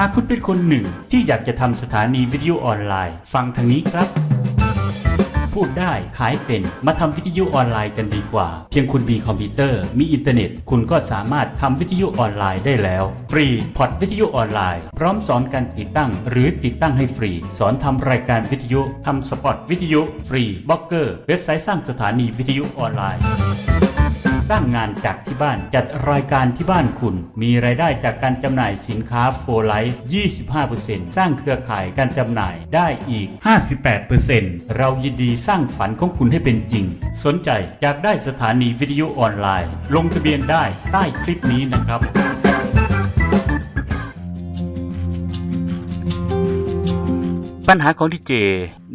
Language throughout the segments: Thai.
หากคุณเป็นคนหนึ่งที่อยากจะทำสถานีวิทยุออนไลน์ ฟังทางนี้ครับ พูดได้ขายเป็นมาทำวิทยุออนไลน์กันดีกว่า เพียงคุณมีคอมพิวเตอร์ มีอินเทอร์เน็ต คุณก็สามารถทำวิทยุออนไลน์ได้แล้ว ฟรีพอร์ตวิทยุออนไลน์ พร้อมสอนการติดตั้ง หรือติดตั้งให้ฟรี สอนทำรายการวิทยุทำสปอตวิทยุ ฟรีบล็อกเกอร์ เว็บไซต์สร้างสถานีวิทยุออนไลน์ สร้างงานจากที่บ้าน จัดรายการที่บ้านคุณ มีรายได้จากการจำหน่ายสินค้าโฟไลท์25%สร้างเครือข่ายการจำหน่ายได้อีก 58%เรายินดีสร้างฝันของคุณให้เป็นจริง สนใจอยากได้สถานีวิทยุออนไลน์ ลงทะเบียนได้ใต้คลิปนี้นะครับปัญหาของดีเจ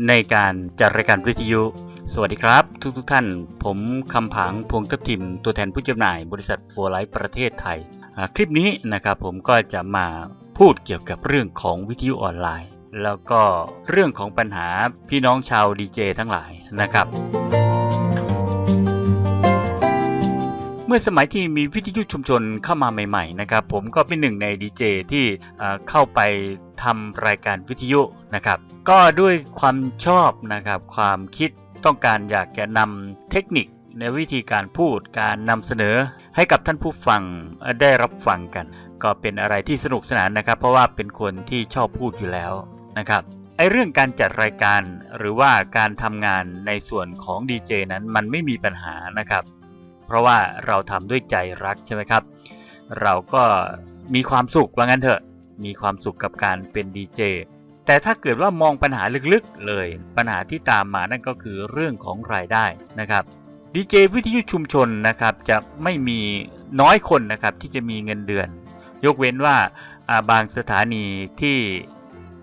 ในการจัดรายการวิทยุ สวัสดีครับทุกทุกท่าน ผมคำผางพวงทับทิม ตัวแทนผู้จำหน่ายบริษัทโฟไลท์ประเทศไทย คลิปนี้นะครับผมก็จะมาพูดเกี่ยวกับเรื่องของวิทยุออนไลน์ แล้วก็เรื่องของปัญหาพี่น้องชาวดีเจทั้งหลายนะครับ เมื่อสมัยที่มีวิทยุชุมชนเข้ามาใหม่ๆนะครับผมก็เป็นหนึ่งในดีเจที่เอ่อเข้าไปทำรายการวิทยุนะครับ ก็ด้วยความชอบนะครับความคิด ต้องการอยากจะนำเทคนิคในวิธีการพูดการนำเสนอให้กับท่านผู้ฟังได้รับฟังกัน ก็เป็นอะไรที่สนุกสนานนะครับ เพราะว่าเป็นคนที่ชอบพูดอยู่แล้วนะครับไอเรื่องการจัดรายการหรือว่าการทำงานในส่วนของดีเจนั้นมันไม่มีปัญหานะครับ เพราะว่าเราทำด้วยใจรักใช่ไหมครับ เราก็มีความสุขว่างั้นเถอะ มีความสุขกับการเป็นดีเจ แต่ถ้าเกิดว่ามองปัญหาลึกๆเลย ปัญหาที่ตามมานั่นก็คือเรื่องของรายได้นะครับดีเจวิทยุชุมชนนะครับจะไม่มีน้อยคนนะครับที่จะมีเงินเดือน ยกเว้นว่าอ่าบางสถานีที่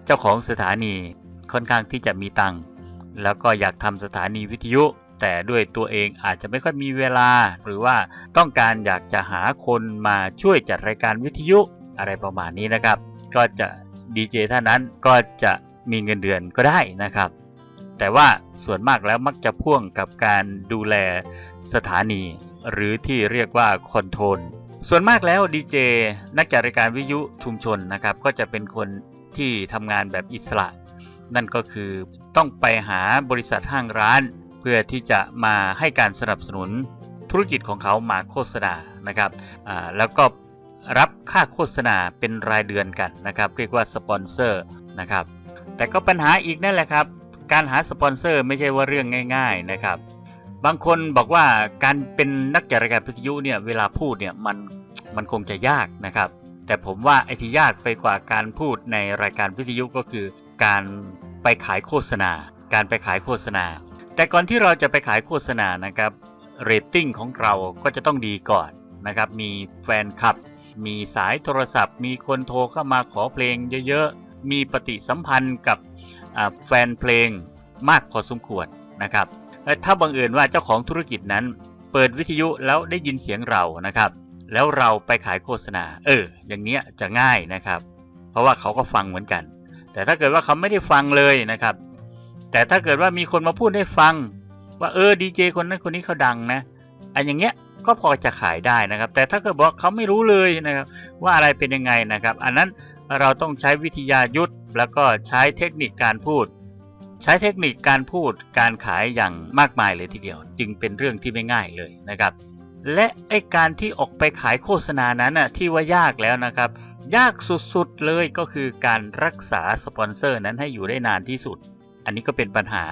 เจ้าของสถานีค่อนข้างที่จะมีตังค์แล้วก็อยากทำสถานีวิทยุ แต่ด้วยตัวเองอาจจะไม่ค่อยมีเวลา หรือว่าต้องการอยากจะหาคนมาช่วยจัดรายการวิทยุอะไรประมาณนี้นะครับ ก็จะ ดีเจท่านนั้นก็จะมีเงินเดือนก็ได้นะครับ แต่ว่าส่วนมากแล้วมักจะพ่วงกับการดูแลสถานี หรือที่เรียกว่าคอนโทรลส่วนมากแล้วดีเจนักจัดรายการวิทยุชุมชนนะครับ ก็จะเป็นคนที่ทำงานแบบอิสระ นั่นก็คือต้องไปหาบริษัทห้างร้าน เพื่อที่จะมาให้การสนับสนุนธุรกิจของเขามาโฆษณานะครับแล้วก็ รับค่าโฆษณาเป็นรายเดือนกันนะครับเรียกว่าสปอนเซอร์นะครับแต่ก็ปัญหาอีกนั่นแหละครับ การหาสปอนเซอร์ไม่ใช่ว่าเรื่องง่าย ๆนะครับ บางคนบอกว่าการเป็นนักจัดรายการวิทยุเนี่ยเวลาพูดเนี่ยมันมันคงจะยากนะครับ แต่ผมว่าไอ้ที่ยากไปกว่าการพูดในรายการวิทยุก็คือ การไปขายโฆษณา การไปขายโฆษณา แต่ก่อนที่เราจะไปขายโฆษณานะครับเรตติ้งของเราก็จะต้องดีก่อนนะครับ มีแฟนคลับ มีสายโทรศัพท์ มีคนโทรเข้ามาขอเพลงเยอะๆ มีปฏิสัมพันธ์กับแฟนเพลงมากพอสมควรนะครับ ถ้าบังเอิญว่าเจ้าของธุรกิจนั้น เปิดวิทยุแล้วได้ยินเสียงเรานะครับ แล้วเราไปขายโฆษณา เออ อย่างเนี้ยจะง่ายนะครับ เพราะว่าเขาก็ฟังเหมือนกัน แต่ถ้าเกิดว่าเขาไม่ได้ฟังเลยนะครับ แต่ถ้าเกิดว่ามีคนมาพูดให้ฟัง ว่าเออดีเจคนนั้นคนนี้เขาดังนะอันอย่างเงี้ย ก็พอจะขายได้นะครับ แต่ถ้าเกิดบอกเขาไม่รู้เลยนะครับ ว่าอะไรเป็นยังไงนะครับ อันนั้นเราต้องใช้วิทยายุทธแล้วก็ใช้เทคนิคการพูด ใช้เทคนิคการพูดการขายอย่างมากมายเลยทีเดียว จึงเป็นเรื่องที่ไม่ง่ายเลยนะครับ และไอการที่ออกไปขายโฆษณานั้นน่ะที่ว่ายากแล้วนะครับ ยากสุดๆเลยก็คือการรักษาสปอนเซอร์นั้นให้อยู่ได้นานที่สุด อันนี้ก็เป็นปัญหา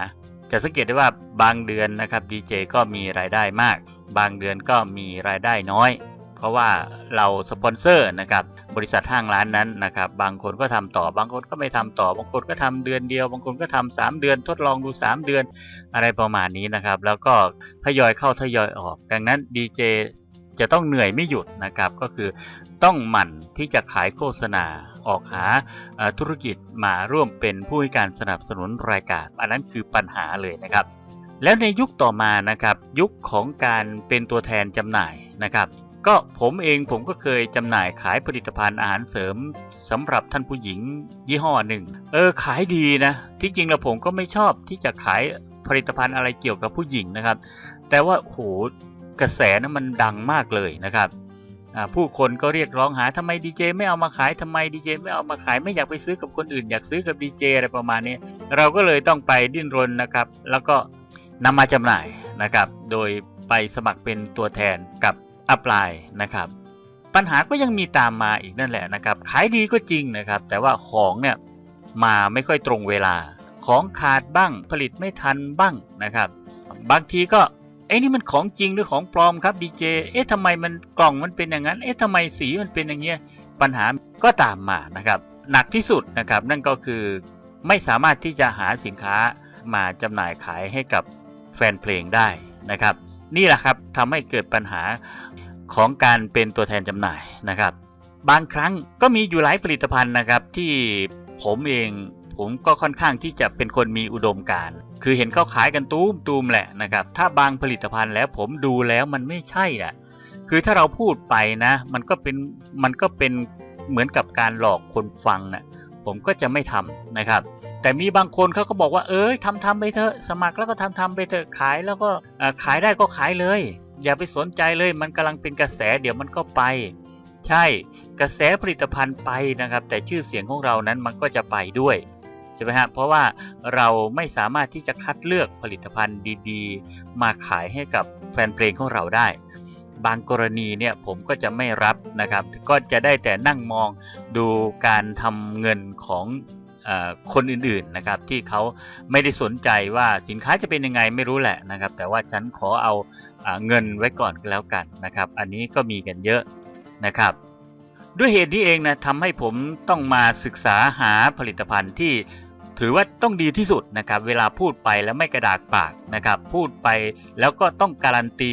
จะสังเกตได้ว่าบางเดือนนะครับดีเจก็มีรายได้มาก บางเดือนก็มีรายได้น้อย เพราะว่าเราสปอนเซอร์นะครับบริษัทห้างร้านนั้นนะครับบางคนก็ทำต่อบางคนก็ไม่ทำต่อบางคนก็ทำเดือนเดียว บางคนก็ทำสามเดือนทดลองดู 3 เดือนอะไรประมาณนี้นะครับ แล้วก็ทยอยเข้าทยอยออก ดังนั้นดีเจจะต้องเหนื่อยไม่หยุดนะครับก็คือต้องหมั่นที่จะขายโฆษณาออกหาธุรกิจมาร่วมเป็นผู้ให้การสนับสนุนรายการ อันนั้นคือปัญหาเลยนะครับ แล้วในยุคต่อมานะครับยุคของการเป็นตัวแทนจำหน่ายนะครับก็ผมเองผมก็เคยจำหน่ายขายผลิตภัณฑ์อาหารเสริมสำหรับท่านผู้หญิงยี่ห้อหนึ่ง เออขายดีนะ ที่จริงแล้วผมก็ไม่ชอบที่จะขายผลิตภัณฑ์อะไรเกี่ยวกับผู้หญิงนะครับ แต่ว่าโหกระแสนะมันดังมากเลยนะครับผู้คนก็เรียกร้องหาทำไมดีเจไม่เอามาขายทำไมดีเจไม่เอามาขายไม่อยากไปซื้อกับคนอื่น อยากซื้อกับดีเจอะไรประมาณนี้เราก็เลยต้องไปดิ้นรนนะครับ แล้วก็ นำมาจำหน่ายนะครับ โดยไปสมัครเป็นตัวแทนกับอัปไลน์นะครับ ปัญหาก็ยังมีตามมาอีกนั่นแหละนะครับขายดีก็จริงนะครับ แต่ว่าของเนี่ยมาไม่ค่อยตรงเวลา ของขาดบ้างผลิตไม่ทันบ้างนะครับ บางทีก็เอ้นี่มันของจริงหรือของปลอมครับดีเจเอ๊ะทำไมมันกล่องมันเป็นอย่างนั้น เอ๊ะทำไมสีมันเป็นอย่างเงี้ยปัญหาก็ตามมานะครับ หนักที่สุดนะครับ นั่นก็คือไม่สามารถที่จะหาสินค้ามาจำหน่ายขายให้กับ แฟนเพลงได้นะครับ นี่แหละครับทำให้เกิดปัญหาของการเป็นตัวแทนจำหน่ายนะครับ บางครั้งก็มีอยู่หลายผลิตภัณฑ์นะครับ ที่ผมเองผมก็ค่อนข้างที่จะเป็นคนมีอุดมการ คือเห็นเขาขายกันตูมตูมแหละนะครับ ถ้าบางผลิตภัณฑ์แล้วผมดูแล้วมันไม่ใช่อะ คือถ้าเราพูดไปนะ มันก็เป็นมันก็เป็นเหมือนกับการหลอกคนฟังนะ ผมก็จะไม่ทำนะครับ แต่มีบางคนเขาก็บอกว่าเอ้ยทำทำไปเถอะ สมัครแล้วก็ทำทำไปเถอะขายแล้วก็ขายได้ก็ขายเลย อย่าไปสนใจเลยมันกำลังเป็นกระแสเดี๋ยวมันก็ไป ใช่กระแสผลิตภัณฑ์ไปนะครับ แต่ชื่อเสียงของเรานั้นมันก็จะไปด้วยใช่ไหมฮะเพราะว่าเราไม่สามารถที่จะคัดเลือกผลิตภัณฑ์ดี ๆ มาขายให้กับแฟนเพลงของเราได้ บางกรณีเนี่ยผมก็จะไม่รับนะครับ ก็จะได้แต่นั่งมองดูการทำเงินของคนอื่นๆนะครับที่เขาไม่ได้สนใจว่าสินค้าจะเป็นยังไงไม่รู้แหละนะครับ แต่ว่าฉันขอเอาอาเงินไว้ก่อนก็แล้วกันนะครับ อันนี้ก็มีกันเยอะนะครับ ด้วยเหตุนี้เองนะทำให้ผมต้องมาศึกษาหาผลิตภัณฑ์ที่ถือว่าต้องดีที่สุดนะครับ เวลาพูดไปแล้วไม่กระดากปากนะครับ พูดไปแล้วก็ต้องการันตี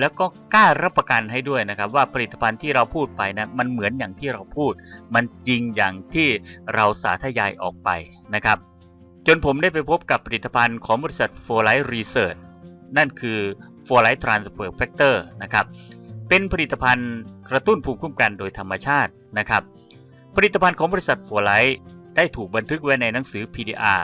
แล้วก็กล้ารับประกันให้ด้วยนะครับ ว่าผลิตภัณฑ์ที่เราพูดไปนะมันเหมือนอย่างที่เราพูด มันจริงอย่างที่เราสาธยายออกไปนะครับ จนผมได้ไปพบกับผลิตภัณฑ์ของบริษัท f o r l i g h t Research นั่นคือ f o r l i g h t Transfer Factor นะครับเป็นผลิตภัณฑ์กระตุ้นภูมิคุ้มกันโดยธรรมชาตินะครับ ผลิตภัณฑ์ของบริษัท f o r l i g h t ได้ถูกบันทึกไว้ในหนังสือ PDR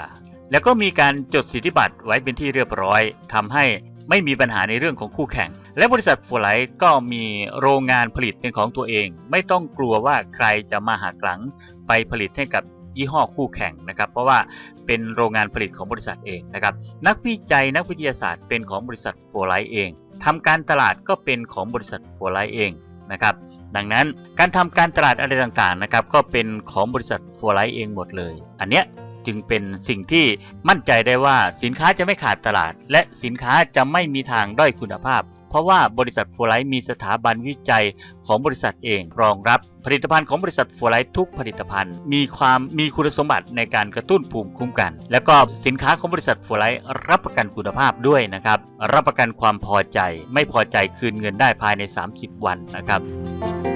แล้วก็มีการจดสิทธิบัตรไว้เป็นที่เรียบร้อยทำให้ ไม่มีปัญหาในเรื่องของคู่แข่ง และบริษัทฟูไลท์ก็มีโรงงานผลิตเป็นของตัวเอง ไม่ต้องกลัวว่าใครจะมาหักหลังไปผลิตให้กับยี่ห้อคู่แข่งนะครับ เพราะว่าเป็นโรงงานผลิตของบริษัทเองนะครับ นักวิจัยนักวิทยาศาสตร์เป็นของบริษัทฟูไลท์เองทำการตลาดก็เป็นของบริษัทฟูไลท์เองนะครับดังนั้นการทำการตลาดอะไรต่างๆนะครับก็เป็นของบริษัทฟัวไลท์เองหมดเลย อันเนี้ย จึงเป็นสิ่งที่มั่นใจได้ว่าสินค้าจะไม่ขาดตลาด และสินค้าจะไม่มีทางด้อยคุณภาพ เพราะว่าบริษัทโฟไลท์มีสถาบันวิจัยของบริษัทเองรองรับผลิตภัณฑ์ของบริษัทโฟไลท์ทุกผลิตภัณฑ์ มีความมีคุณสมบัติในการกระตุ้นภูมิคุ้มกัน แล้วก็สินค้าของบริษัทโฟไลท์รับประกันคุณภาพด้วยนะครับ รับประกันความพอใจ ไม่พอใจคืนเงินได้ภายใน 30 วันนะครับ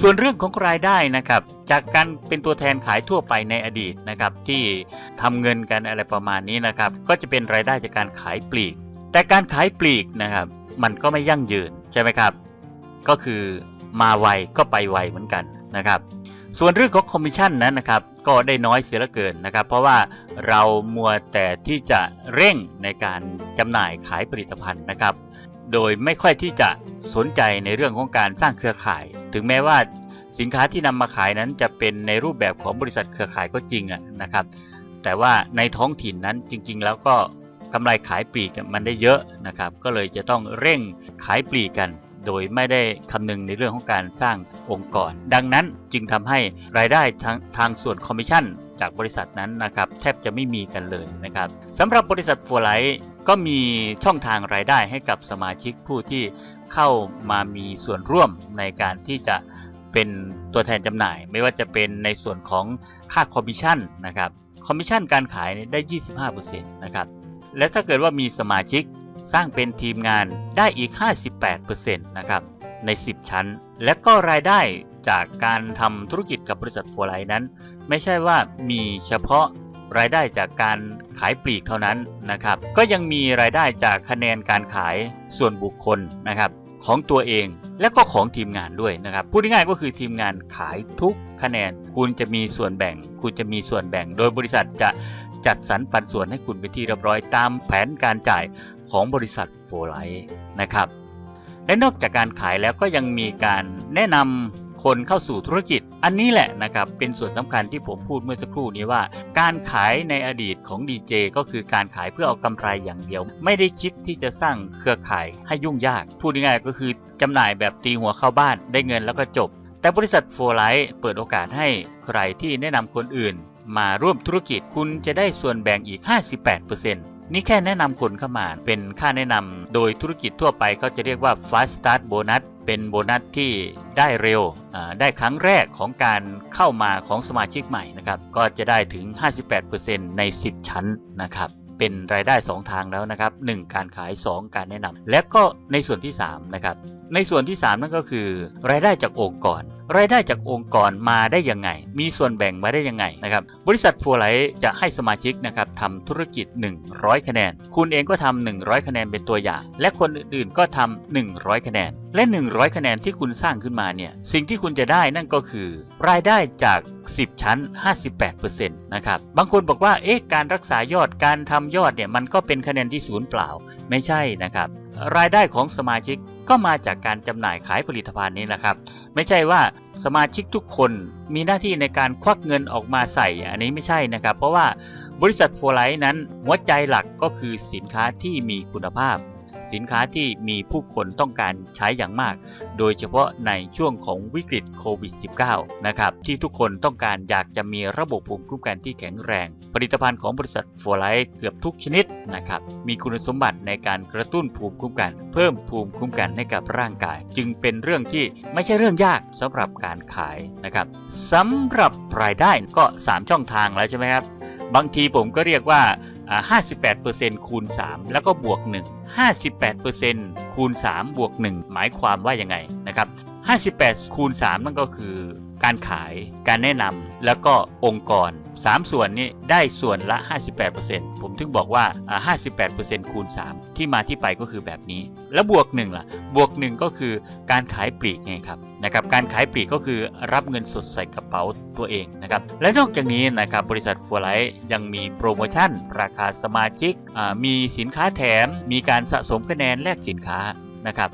ส่วนเรื่องของรายได้นะครับ จากการเป็นตัวแทนขายทั่วไปในอดีตนะครับ ที่ทำเงินกันอะไรประมาณนี้นะครับ ก็จะเป็นรายได้จากการขายปลีก แต่การขายปลีกนะครับ มันก็ไม่ยั่งยืนใช่ไหมครับ ก็คือมาไวก็ไปไวเหมือนกันนะครับ ส่วนเรื่องของคอมมิชชั่นนั้นนะครับก็ได้น้อยเสียเหลือเกินนะครับ เพราะว่าเรามัวแต่ที่จะเร่งในการจำหน่ายขายผลิตภัณฑ์นะครับ โดยไม่ค่อยที่จะสนใจในเรื่องของการสร้างเครือข่าย ถึงแม้ว่าสินค้าที่นำมาขายนั้นจะเป็นในรูปแบบของบริษัทเครือข่ายก็จริงอะนะครับ แต่ว่าในท้องถิ่นนั้นจริง ๆ แล้วก็กำไรขายปลีกมันได้เยอะนะครับ ก็เลยจะต้องเร่งขายปลีกกัน โดยไม่ได้คำนึงในเรื่องของการสร้างองค์กร ดังนั้นจึงทำให้รายได้ทางทางส่วนคอมมิชชั่นจากบริษัทนั้นนะครับแทบจะไม่มีกันเลยนะครับสำหรับบริษัทฟัวไลท์ก็มีช่องทางรายได้ให้กับสมาชิกผู้ที่เข้ามามีส่วนร่วมในการที่จะเป็นตัวแทนจำหน่าย ไม่ว่าจะเป็นในส่วนของค่าคอมมิชชั่นนะครับคอมมิชชั่นการขายเนี่ยได้ 25%นะครับและถ้าเกิดว่ามีสมาชิก สร้างเป็นทีมงานได้อีก 58%นะครับใน 10 ชั้น และก็รายได้จากการทำธุรกิจกับบริษัทฟัวไลนั้น ไม่ใช่ว่ามีเฉพาะรายได้จากการขายปลีกเท่านั้นนะครับ ก็ยังมีรายได้จากคะแนนการขายส่วนบุคคลนะครับของตัวเองและก็ของทีมงานด้วยนะครับพูดง่ายๆก็คือทีมงานขายทุกคะแนน คุณจะมีส่วนแบ่ง คุณจะมีส่วนแบ่ง โดยบริษัทจะ จัดสรรปันส่วนให้คุณเป็นที่เรียบร้อยตามแผนการจ่ายของบริษัทโฟไลท์นะครับ และนอกจากการขายแล้วก็ยังมีการแนะนำคนเข้าสู่ธุรกิจ อันนี้แหละนะครับเป็นส่วนสำคัญที่ผมพูดเมื่อสักครู่นี้ว่า การขายในอดีตของดีเจก็คือการขายเพื่อเอากำไรอย่างเดียว ไม่ได้คิดที่จะสร้างเครือข่ายให้ยุ่งยาก พูดง่ายๆก็คือจำหน่ายแบบตีหัวเข้าบ้านได้เงินแล้วก็จบแต่บริษัทโฟไลท์เปิดโอกาสให้ใครที่แนะนำคนอื่น มาร่วมธุรกิจคุณจะได้ส่วนแบ่งอีก 58%นี่แค่แนะนำคนเข้ามาเป็นค่าแนะนำโดยธุรกิจทั่วไปเขาจะเรียกว่า fast start bonus เป็นโบนัสที่ได้เร็วอ่าได้ครั้งแรกของการเข้ามาของสมาชิกใหม่นะครับ ก็จะได้ถึง 58%ใน 10 ชั้นนะครับ เป็นรายได้ 2 ทางแล้วนะครับ 1 การขาย 2 การแนะนำ และก็ในส่วนที่ 3 นะครับ ในส่วนที่ 3 นั่นก็คือ รายได้จากองค์กรรายได้จากองค์กรมาได้ยังไง มีส่วนแบ่งมาได้ยังไงนะครับ บริษัทฟัวไหลจะให้สมาชิกนะครับทำธุรกิจ 100 คะแนน คุณเองก็ทำ100 คะแนนเป็นตัวอย่าง และคนอื่นๆก็ทำ100 คะแนน และ 100 คะแนนที่คุณสร้างขึ้นมาเนี่ย สิ่งที่คุณจะได้นั่นก็คือ รายได้จาก 10 ชั้น 58%นะครับ บางคนบอกว่า เอ๊ะ การรักษายอด การทำยอดเนี่ย มันก็เป็นคะแนนที่ศูนย์เปล่า ไม่ใช่นะครับ รายได้ของสมาชิกก็มาจากการจำหน่ายขายผลิตภัณฑ์นี้แหละครับ ไม่ใช่ว่าสมาชิกทุกคนมีหน้าที่ในการควักเงินออกมาใส่อันนี้ไม่ใช่นะครับ เพราะว่าบริษัทโฟไลท์นั้นหัวใจหลักก็คือสินค้าที่มีคุณภาพ สินค้าที่มีผู้คนต้องการใช้อย่างมาก โดยเฉพาะในช่วงของวิกฤตโควิด -19 นะครับ ที่ทุกคนต้องการอยากจะมีระบบภูมิคุ้มกันที่แข็งแรง ผลิตภัณฑ์ของบริษัทโฟไลท์เกือบทุกชนิดนะครับ มีคุณสมบัติในการกระตุ้นภูมิคุ้มกัน เพิ่มภูมิคุ้มกันให้กับร่างกาย จึงเป็นเรื่องที่ไม่ใช่เรื่องยากสำหรับการขายนะครับสำหรับรายได้ก็ 3 ช่องทางแล้วใช่ไหมครับ บางทีผมก็เรียกว่า 58%คูณ 3 แล้วก็บวก 1 58%คูณ 3 บวก 1 หมายความว่ายังไงนะครับ 58 คูณ 3 นั่นก็คือการขาย การแนะนำแล้วก็องค์กร 3 ส่วนนี้ได้ส่วนละ 58%ผมถึงบอกว่าอ่า 58%คูณ 3 ที่มาที่ไปก็คือแบบนี้ แล้วบวก 1 ล่ะ บวก 1 ก็คือการขายปลีกไงครับนะครับการขายปลีกก็คือรับเงินสดใส่กระเป๋าตัวเองนะครับและนอกจากนี้นะครับบริษัทฟัวไลท์ยังมีโปรโมชั่น ราคาสมาชิกมีสินค้าแถม มีการสะสมคะแนนแลกสินค้านะครับ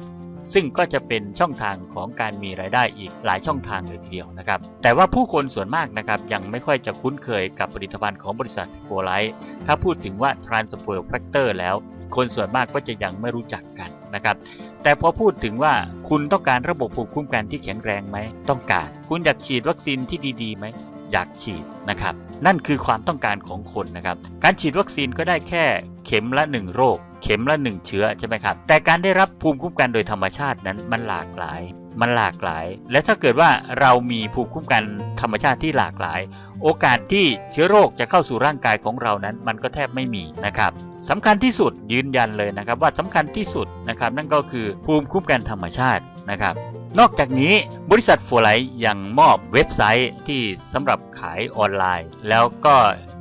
ซึ่งก็จะเป็นช่องทางของการมีรายได้อีกหลายช่องทางเลยทีเดียวนะครับ แต่ว่าผู้คนส่วนมากนะครับยังไม่ค่อยจะคุ้นเคยกับผลิตภัณฑ์ของบริษัทโฟไลท์ถ้าพูดถึงว่า transfer factor แล้ว คนส่วนมากก็จะยังไม่รู้จักกันนะครับ แต่พอพูดถึงว่าคุณต้องการระบบภูมิคุ้มกันที่แข็งแรงไหมต้องการ คุณอยากฉีดวัคซีนที่ดีๆไหมอยากฉีดนะครับ นั่นคือความต้องการของคนนะครับ การฉีดวัคซีนก็ได้แค่เข็มละ 1 โรค เข็มละ 1 เชื้อใช่ไหมครับ แต่การได้รับภูมิคุ้มกันโดยธรรมชาตินั้นมันหลากหลาย มันหลากหลาย และถ้าเกิดว่าเรามีภูมิคุ้มกันธรรมชาติที่หลากหลาย โอกาสที่เชื้อโรคจะเข้าสู่ร่างกายของเรานั้น มันก็แทบไม่มีนะครับสำคัญที่สุดยืนยันเลยนะครับ ว่าสำคัญที่สุดนะครับ นั่นก็คือภูมิคุ้มกันธรรมชาตินะครับ นอกจากนี้บริษัทฟัวไลท์ยังมอบเว็บไซต์ที่สำหรับขายออนไลน์ แล้วก็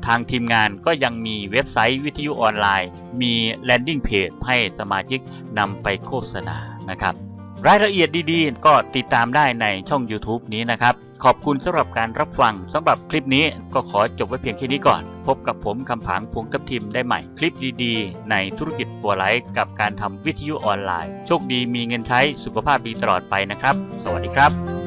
ทางทีมงานก็ยังมีเว็บไซต์วิทยุออนไลน์ มีแลนดิ้งเพจให้สมาชิกนำไปโฆษณานะครับ รายละเอียดดีๆ ก็ติดตามได้ในช่อง YouTube นี้นะครับ ขอบคุณสำหรับการรับฟังสำหรับคลิปนี้ก็ขอจบไว้เพียงแค่นี้ก่อน พบกับผมคำผางพวงกับทีมได้ใหม่คลิปดีๆ ในธุรกิจฟัวไลท์กับการทำวิทยุออนไลน์ โชคดีมีเงินใช้สุขภาพดีตลอดไปนะครับ สวัสดีครับ